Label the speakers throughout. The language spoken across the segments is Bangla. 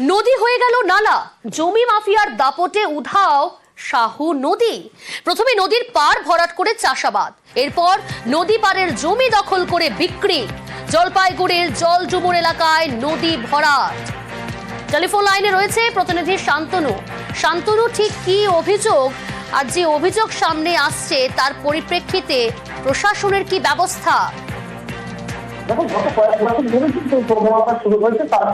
Speaker 1: নদী হয়ে গেল নালা। জমি মাফিয়ার দাপটে উধাও শাহু নদী। প্রথমে নদীর পার ভরাট করে চাষাবাদ। এরপর নদী পারের জমি দখল করে বিক্রি। জলপাইগুড়ির জল জুমুর এলাকায় নদী ভরাট। টেলিফোন লাইনে রয়েছে প্রতিনিধি শান্তনু। শান্তনু, ঠিক কি অভিযোগ? আর যে অভিযোগ সামনে আসছে, তার পরিপ্রেক্ষিতে প্রশাসনের কি ব্যবস্থা?
Speaker 2: দেখো গত কয়েক বছর কিন্তু হয়েছে তার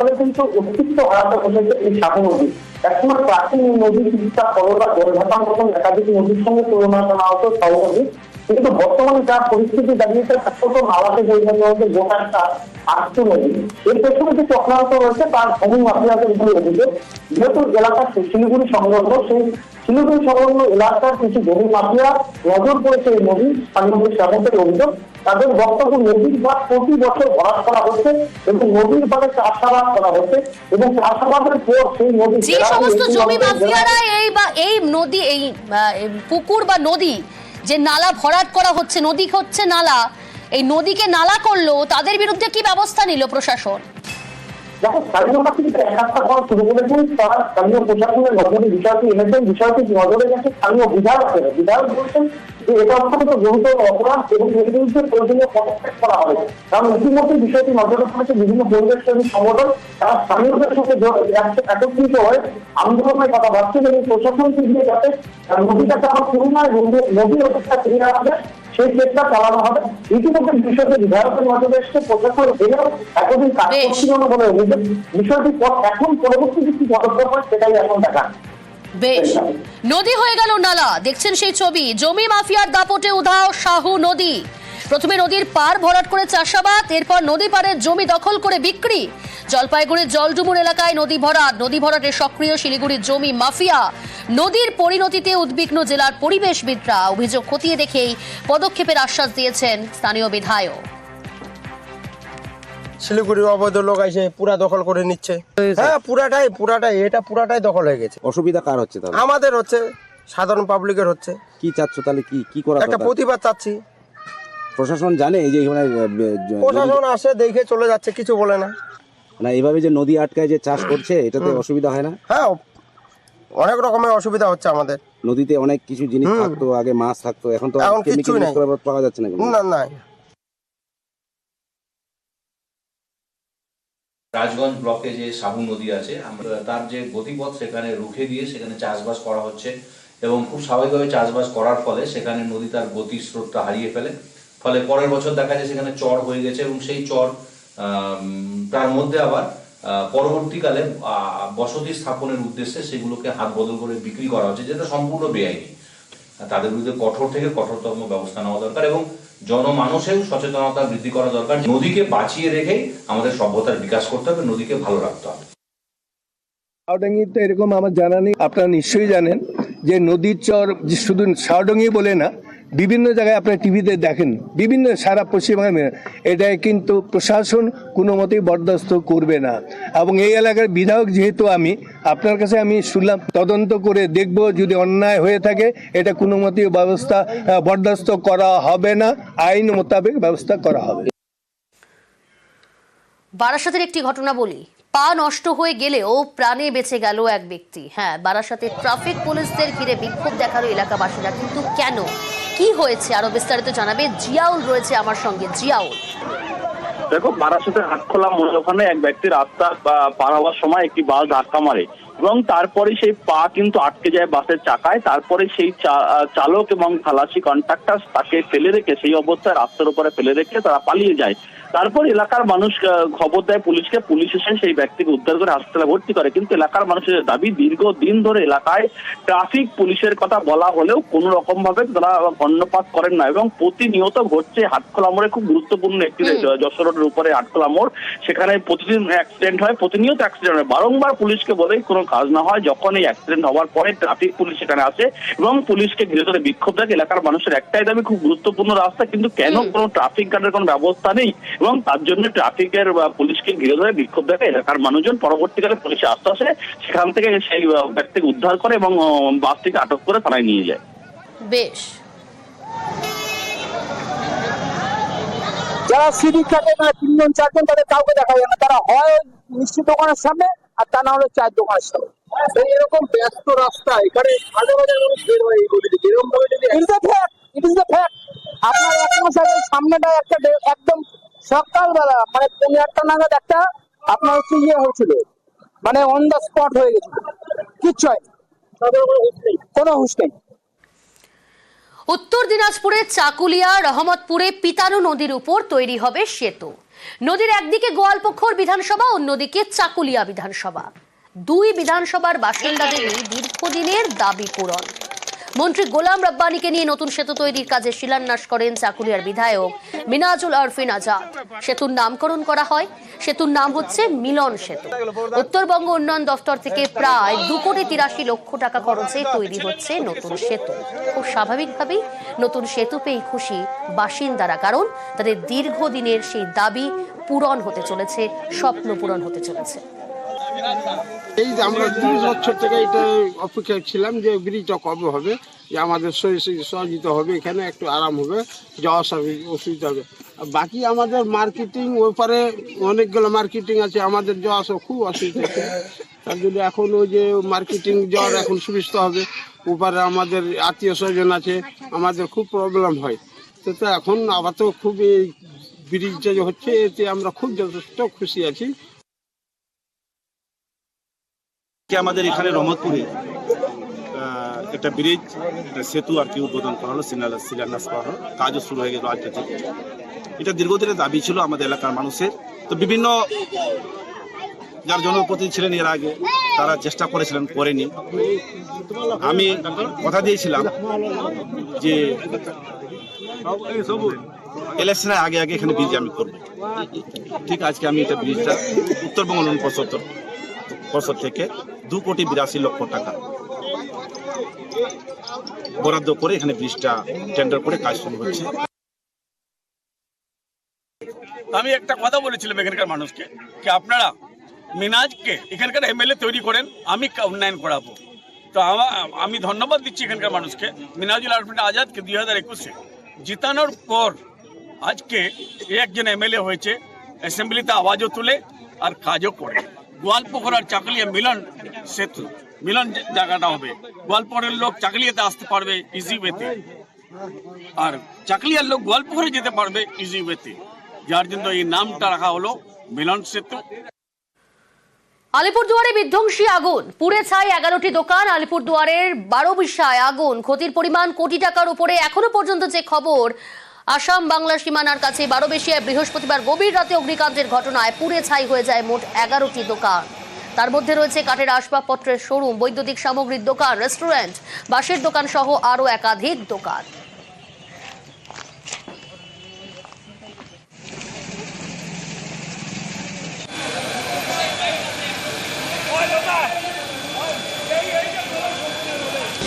Speaker 2: বর্তমানে যা পরিস্থিতি দাঁড়িয়েছে, তা ছোট নালাতে পরিণত হয়েছে গোটা একটা নদী এর পেছনে যে চক্রান্ত রয়েছে, তার ভূমি মাফিয়াদের উপরে অভিযোগ, যেহেতু এলাকার শিলিগুড়ি সংলগ্ন, সেই শিলিগুড়ি সংলগ্ন এলাকার কিছু জমি মাফিয়া নজর পড়েছে এই নদী স্থানীয় শ্যামকের অভিযোগ। তাদের বক্তব্য নদীর বাদ প্রতি বছর ভরাট করা হচ্ছে এবং নদীর বাদে চাষাবাদ করা হচ্ছে এবং চাষাবাদের পর সেই নদী
Speaker 1: যে সমস্ত জমি মাফিয়ারা এই বা এই নদী এই এই পুকুর বা নদী যে নালা ভরাট করা হচ্ছে নদী হচ্ছে নালা এই নদীকে নালা করল তাদের বিরুদ্ধে কি ব্যবস্থা নিল প্রশাসন?
Speaker 2: শুরু কারণ ইতিমধ্যে বিষয়টি নজরে পড়েছে বিভিন্ন পরিবেশ কর্মী সংগঠন তারা স্থানীয়দের জ- একত্রিত হয়ে আন্দোলনের কথা ভাবছেন এবং প্রশাসনকে দিয়ে যাতে আহ, নদীটাকে আবার পুনরায় নদী- নদীর অপেক্ষা ফিরিয়ে যায়। সেই চেষ্টা চালানো হবে। ইতিমধ্যে বিষয়টি বিধায়কের নজরে এসছে প্রশাসন এলেও এতদিন কাজ করছিল না বলে অভিযোগ। বিষয়টি এখন পরবর্তী কিছু পদক্ষেপ হয় সেটাই এখন দেখা
Speaker 1: বেশ। নদী হয়ে গেল নালা। দেখছেন সেই ছবি। জমি মাফিয়ার দাপটে উধাও শাহু নদী। প্রথমে নদীর পার ভরাট করে চাষাবাদ এরপর নদী পাড়ের জমি দখল করে বিক্রি। জলপাইগুড়ির জলডুমুর এলাকায় নদী ভরাট। নদী ভরাটে সক্রিয় শিলিগুড়ির জমি মাফিয়া। নদীর পরিণতিতে উদ্বিগ্ন জেলার পরিবেশবিদরা অভিযোগ খতিয়ে দেখেই পদক্ষেপের আশ্বাস দিয়েছেন স্থানীয় বিধায়ক।
Speaker 3: শিলিগুড়ির অবৈধ লোক এসে পুরা দখল করে নিচ্ছে। হ্যাঁ পুরাটাই পুরাটাই এটা পুরাটাই দখল হয়ে গেছে।
Speaker 4: অসুবিধা কার হচ্ছে তাহলে?
Speaker 3: আমাদের হচ্ছে সাধারণ পাবলিকের হচ্ছে।
Speaker 4: কি চাচ্ছ তাহলে? কি কি করা
Speaker 3: একটা? প্রতিবাদ চাচ্ছি।
Speaker 4: প্রশাসন জানে এই যে এখানে জ-
Speaker 3: প্রশাসন আসে দেখে চলে যাচ্ছে কিছু বলে না।
Speaker 4: না এইভাবে যে নদী আটকায় যে চাষ করছে এটাতে অসুবিধা হয় না?
Speaker 3: হ্যাঁ অনেক রকমের অসুবিধা হচ্ছে আমাদের।
Speaker 4: নদীতে অনেক কিছু জিনিস থাকতো আগে মাছ থাকতো এখন তো
Speaker 3: এখন
Speaker 4: chemical
Speaker 3: নাই।
Speaker 4: পাওয়া যাচ্ছে না
Speaker 3: না না
Speaker 5: রাজগঞ্জ ব্লকে যে সাবু নদী আছে আমরা তার যে গতিপথ সেখানে রুখে দিয়ে সেখানে চাষবাস করা হচ্ছে এবং খুব স্বাভাবিকভাবে চাষবাস করার ফলে সেখানে নদী তার গতি স্রোতটা হারিয়ে ফেলে। ফলে পরের বছর দেখা যায় সেখানে চর হয়ে গেছে এবং সেই চর তার মধ্যে আবার পরবর্তীকালে বসতি স্থাপনের উদ্দেশ্যে সেগুলোকে হাত বদল করে বিক্রি করা হচ্ছে, যেটা সম্পূর্ণ বেআইনি। তাদের বিরুদ্ধে কঠোর থেকে কঠোরতম ব্যবস্থা নেওয়া দরকার এবং জনমানসেও সচেতনতা বৃদ্ধি করা দরকার। নদীকে বাঁচিয়ে রেখেই আমাদের সভ্যতার বিকাশ করতে হবে, নদীকে ভালো রাখতে হবে।
Speaker 6: শাওডাঙ্গিতে এরকম আমার জানা নেই, আপনারা নিশ্চয়ই জানেন যে নদীর চর শুধু শাওডাঙ্গি বলে না বিভিন্ন জায়গায় আপনার টিভিতে দেখেন, বিভিন্ন সারা পশ্চিমবঙ্গের মেয়ে- এটাই কিন্তু প্রশাসন কোনো মতেই বরদাস্ত করবে না। এবং এই এলাকার বিধায়ক যেহেতু আমি, আপনার কাছে আমি শুনলাম, তদন্ত করে দেখব যদি অন্যায় হয়ে থাকে, এটা কোনো মতেই ব্যবস্থা বরদাস্ত করা হবে না, আইন মোতাবেক ব্যবস্থা করা হবে।
Speaker 1: বারাসাতের একটি ঘটনা বলি, পা নষ্ট হয়ে গেলেও প্রাণে বেঁচে গেল এক ব্যক্তি। হ্যাঁ বারাসাতে ট্রাফিক পুলিশদের ঘিরে বিক্ষোভ দেখাল এলাকাবাসীরা, কিন্তু কেন? কি হয়েছে? আরও বিস্তারিত জানাবে জিয়াউল রয়েছে আমার সঙ্গে। জিয়াউল।
Speaker 7: দেখো, বারাসতের হাটখোলা মূল ওখানে এক ব্যক্তির রাস্তা পার হওয়ার সময় একটি বাস ধাক্কা মারে। এবং তারপরে সেই পা কিন্তু আটকে যায় বাসের চাকায়। তারপরে সেই চালক এবং খালাসি কন্ট্রাক্টর তাকে ফেলে রেখে সেই অবস্থায় রাস্তার উপরে ফেলে রেখে তারা পালিয়ে যায়। তারপর এলাকার মানুষ খবর দেয় পুলিশকে। পুলিশ এসে সেই ব্যক্তিকে উদ্ধার করে হাসপাতালে ভর্তি করে। কিন্তু এলাকার মানুষের দাবি দীর্ঘদিন ধরে এলাকায় ট্রাফিক পুলিশের কথা বলা হলেও কোনো রকম ভাবে তারা কর্ণপাত করেন না এবং প্রতিনিয়ত ঘটছে হাটখোলা মোড়ে। খুব গুরুত্বপূর্ণ একটি যশোর রোডের উপরে হাটখোলা মোড়। সেখানে প্রতিদিন অ্যাক্সিডেন্ট হয় প্রতিনিয়ত অ্যাক্সিডেন্ট হয়। বারংবার পুলিশকে বলেই কোনো কাজ না হয় যখন এই অ্যাক্সিডেন্ট হওয়ার পরে ট্রাফিক পুলিশ সেখানে আসে এবং পুলিশকে ঘিরে ধরে বিক্ষোভ থাকে এলাকার মানুষের একটাই দাবি খুব গুরুত্বপূর্ণ রাস্তা কিন্তু কেন কোনো ট্রাফিক গার্ডের কোনো ব্যবস্থা নেই? এবং তার জন্য ট্রাফিকের বা পুলিশকে ঘিরে ধরে বিক্ষোভ দেখে এলাকার মানুষজন পরবর্তীকালে পুলিশে আসতে আসে সেখান থেকে সেই ব্যক্তিকে উদ্ধার করে এবং বাসটিকে আটক করে থানায় নিয়ে যায়।
Speaker 1: বেশ।
Speaker 8: যারা সিভিক থাকে না তিনজন চারজন তাদের কাউকে দেখা যায় না। তারা হয় মিষ্টি দোকানের সামনে আর তা না হলে চায়ের দোকানের সামনে এই এরকম ব্যস্ত রাস্তা এখানে হাজার হাজার মানুষ বের হয় এই গলিতে। যেরকম ভাবে যদি it is the fact it is the fact আপনার এক মাস আগে সামনেটা একটা একদম সকালবেলা মানে পনেরো আটটা নাগাদ একটা আপনার হচ্ছে ইয়ে হয়েছিল। মানে অন দ্য স্পট হয়ে গেছিল। কিচ্ছু হয়নি। কোনো হুশ নেই।
Speaker 1: উত্তর দিনাজপুরের চাকুলিয়া রহমতপুরে পিতানু নদীর উপর তৈরি হবে সেতু। নদীর একদিকে গোয়ালপক্ষর বিধানসভা অন্যদিকে চাকুলিয়া বিধানসভা। দুই বিধানসভার বাসিন্দাদেরই দীর্ঘদিনের দাবি পূরণ। মন্ত্রী গোলাম রব্বানিকে নিয়ে নতুন সেতু তৈরির কাজে শিলান্যাস করেন চাকুলিয়ার বিধায়ক মিনাজুল আরফিন আজাদ। সেতুর নামকরণ করা হয়। সেতুর নাম হচ্ছে মিলন সেতু। উত্তরবঙ্গ উন্নয়ন দফতর থেকে প্রায় দু কোটি তিরাশি লক্ষ টাকা খরচে তৈরি হচ্ছে নতুন সেতু। খুব স্বাভাবিকভাবেই নতুন সেতু পেয়ে খুশি বাসিন্দারা, কারণ তাদের দীর্ঘদিনের সেই দাবি পূরণ হতে চলেছে, স্বপ্ন পূরণ হতে চলেছে।
Speaker 9: এই যে আমরা তিরিশ বছর থেকে এটা অপেক্ষা ছিলাম যে ব্রিজটা কবে হবে, যে আমাদের সহযোগিতা হবে, এখানে একটু আরাম হবে, যাওয়া আসা অসুবিধা হবে। বাকি আমাদের মার্কেটিং ওপারে অনেকগুলো মার্কেটিং আছে, আমাদের যাওয়া আসা খুব অসুবিধা ছিল তার জন্য এখন ওই যে মার্কেটিং যাওয়ার এখন সুবিধা হবে, ওপারে আমাদের আত্মীয় স্বজন আছে, আমাদের খুব প্রবলেম হয়। তো তো এখন আবার তো খুব এই ব্রিজটা যে হচ্ছে, এতে আমরা খুব যথেষ্ট খুশি আছি।
Speaker 10: আজকে আমাদের এখানে রহমতপুরে একটা ব্রিজ, একটা সেতু আর কি উদ্বোধন করা হলো শিলান্যাস শিলান্যাস করা হলো। কাজও শুরু হয়ে গেল আজকে থেকে। এটা দীর্ঘদিনের দাবি ছিল আমাদের এলাকার মানুষের। তো বিভিন্ন যার জনপ্রতিনিধি ছিলেন এর আগে, তারা চেষ্টা করেছিলেন, করেনি। আমি কথা দিয়েছিলাম যে ইলেকশনের আগে আগে এখানে ব্রিজ আমি করব। ঠিক আজকে আমি এটা ব্রিজটা উত্তরবঙ্গ উন্নয়ন পর্ষদ থেকে দু কোটি বিরাশি লক্ষ টাকা বরাদ্দ করে এখানে ব্রিজটা টেন্ডার করে কাজ শুরু হচ্ছে।
Speaker 11: আমি একটা কথা বলেছিলাম এখানকার মানুষকে যে আপনারা মিনাজকে এখানকার এমএলএ তৈরি করেন, আমি উন্নয়ন করাবো। তো আমা- ধন্যবাদ দিচ্ছি এখানকার মানুষকে। মিনাজুল আরফিন আজাদকে দুই হাজার একুশে জিতানোর পর আজকে একজন এমএলএ হয়েছে অ্যাসেম্বলিতে আওয়াজও তুলে আর কাজও করে। গোয়ালপুকুর আর চাকলিয়া মিলন সেতু, মিলন জায়গাটা হবে। গোয়ালপুরের লোক চাকলিয়াতে আসতে পারবে ইজি ওয়েতে আর চাকলিয়ার লোক গোয়ালপুকুরে যেতে পারবে ইজি ওয়েতে যার জন্য এই নামটা রাখা হলো মিলন সেতু।
Speaker 1: আলিপুরদুয়ারে বিধ্বংসী আগুন। পুড়ে ছাই এগারোটি দোকান আলিপুরদুয়ারের বারো বিশায় আগুন। ক্ষতির পরিমাণ কোটি টাকার উপরে এখনও পর্যন্ত যে খবর আসাম বাংলা সীমানার কাছে বারোবেশিয়ায় বৃহস্পতিবার গভীর রাতে অগ্নিকাণ্ডের ঘটনায় পুড়ে ছাই হয়ে যায় মোট এগারোটি দোকান। তার মধ্যে রয়েছে কাঠের আসবাবপত্রের শোরুম, বৈদ্যুতিক সামগ্রীর দোকান, রেস্টুরেন্ট, বাঁশের দোকান সহ আরও একাধিক দোকান।